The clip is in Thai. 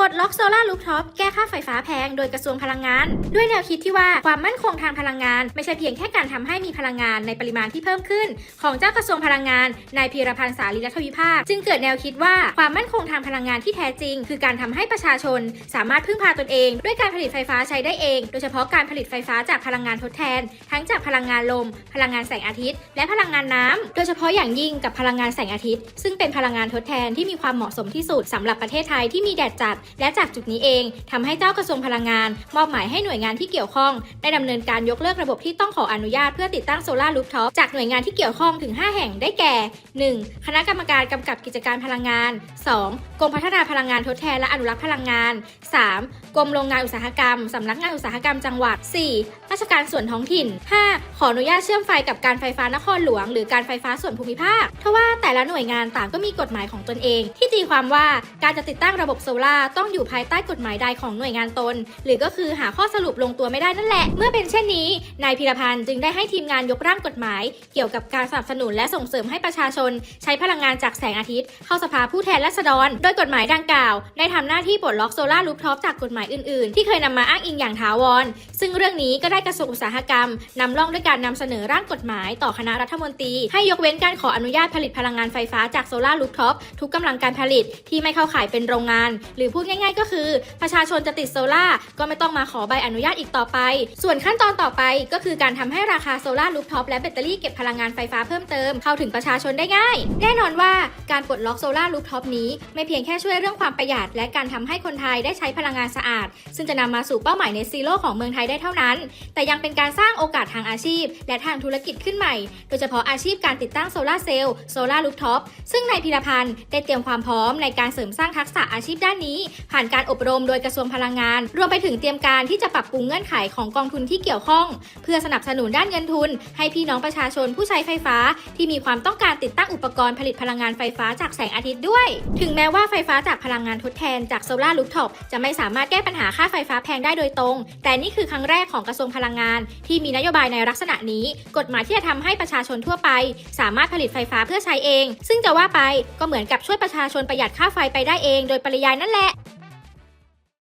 ปลดล็อกโซลารูฟท็อปแก้ค่าไฟฟ้าแพงโดยกระทรวงพลังงาน ด้วยแนวคิดที่ว่าความมั่นคงทางพลังงาน ไม่ใช่เพียงแค่การทำให้มีพลังงานในปริมาณที่เพิ่มขึ้น ของเจ้ากระทรวงพลังงานนายพีรพันธ์สารีรัฐวิภาค จึงเกิดแนวคิดว่าความมั่นคงทางพลังงานที่แท้จริง คือการทำให้ประชาชน สามารถพึ่งพาตนเอง ด้วยการผลิตไฟฟ้าใช้ได้เอง โดยเฉพาะการผลิตไฟฟ้าจากพลังงานทดแทน ทั้งจากพลังงานลม พลังงานแสงอาทิตย์ และพลังงานน้ำโดยเฉพาะอย่างยิ่งกับพลังงานแสงอาทิตย์ ซึ่งเป็นพลังงานทดแทนที่มีความเหมาะสมที่สุดสำหรับประเทศไทยที่มีแดดจัดและจากจุดนี้เองทำให้เจ้ากระทรวงพลังงาน มอบหมายให้หน่วยงานที่เกี่ยวข้อง ได้ดำเนินการยกเลิกระบบที่ต้องขออนุญาตเพื่อติดตั้งโซลาร์รูฟท็อปจากหน่วยงานที่เกี่ยวข้องถึง 5 แห่งได้แก่ 1. คณะกรรมการกำกับกิจการพลังงาน 2. กรมพัฒนาพลังงานทดแทนและอนุรักษ์พลังงาน 3. กรมโรงงานอุตสาหกรรมสำนักงานอุตสาหกรรมจังหวัด 4. ราชการส่วนท้องถิ่น 5. ขออนุญาตเชื่อมไฟกับการไฟฟ้านครหลวง หรือการไฟฟ้าส่วนภูมิภาคทว่าแต่ละหน่วยงานต่างก็มีกฎหมายของตนเอง ที่ตีความว่าการจะติดตั้งระบบโซลาร์ต้องอยู่ภายใต้กฎหมายใดของหน่วยงานตน หรือก็คือหาข้อสรุปลงตัวไม่ได้นั่นแหละ เมื่อเป็นเช่นนี้ นายพิรพันธ์จึงได้ให้ทีมงานยกร่างกฎหมาย เกี่ยวกับการสนับสนุนและส่งเสริมให้ประชาชน ใช้พลังงานจากแสงอาทิตย์ เข้าสภาผู้แทนราษฎร โดยกฎหมายดังกล่าว ได้ทำหน้าที่ปลดล็อกโซลาร์รูฟท็อปจากกฎหมายอื่นๆ ที่เคยนำมาอ้างอิงอย่างถาวร ซึ่งเรื่องนี้ก็ได้กระทรวงอุตสาหกรรมนำร่องด้วยการนำเสนอร่างกฎหมายต่อคณะรัฐมนตรี ให้ยกเว้นการขออนุญาตผลิตพลังงานไฟฟ้าจากโซลาร์รูฟท็อปทุกกำลังการผลิตที่ไม่เข้าข่ายเป็นโรงงาน หรือพูดง่าย ๆ ก็คือ ประชาชนจะติดโซลาก็ไม่ต้องมาขอใบอนุญาตอีกต่อไป ส่วนขั้นตอนต่อไปก็คือการทำให้ราคาโซลาร์รูฟท็อปและแบตเตอรี่เก็บพลังงานไฟฟ้าเพิ่มเติมเข้าถึงประชาชนได้ง่าย แน่นอนว่าการปลดล็อกโซลาร์รูฟท็อปนี้ไม่เพียงแค่ช่วยเรื่องความประหยัด และการทำให้คนไทยได้ใช้พลังงานสะอาด ซึ่งจะนำมาสู่เป้าหมายในซีโร่ของเมืองไทยได้เท่านั้น แต่ยังเป็นการสร้างโอกาสทางอาชีพ และทางธุรกิจขึ้นใหม่ โดยเฉพาะอาชีพการติดตั้งโซลาเซลล์โซลาร์รูฟท็อปซึ่งนายพิรพันธ์ได้เตรียมความพร้อมในการเสริมสร้างทักษะอาชีพด้านนี้ผ่านการอบรมโดยกระทรวงพลังงาน รวมไปถึงเตรียมการที่จะปรับปรุงเงื่อนไขของกองทุนที่เกี่ยวข้อง เพื่อสนับสนุนด้านเงินทุน ให้พี่น้องประชาชนผู้ใช้ไฟฟ้า ที่มีความต้องการติดตั้งอุปกรณ์ผลิตพลังงานไฟฟ้าจากแสงอาทิตย์ด้วย ถึงแม้ว่าไฟฟ้าจากพลังงานทดแทนจากโซลาร์รูฟท็อปจะไม่สามารถแก้ปัญหาค่าไฟฟ้าแพงได้โดยตรง แต่นี่คือครั้งแรกของกระทรวงพลังงาน ที่มีนโยบายในลักษณะนี้ กฎหมายที่จะทำให้ประชาชนทั่วไป สามารถผลิตไฟฟ้าเพื่อใช้เอง ซึ่งจะว่าไปก็เหมือนกับช่วยประชาชนประหยัดค่าไฟไปได้เอง โดยปริยายนั่นแหละ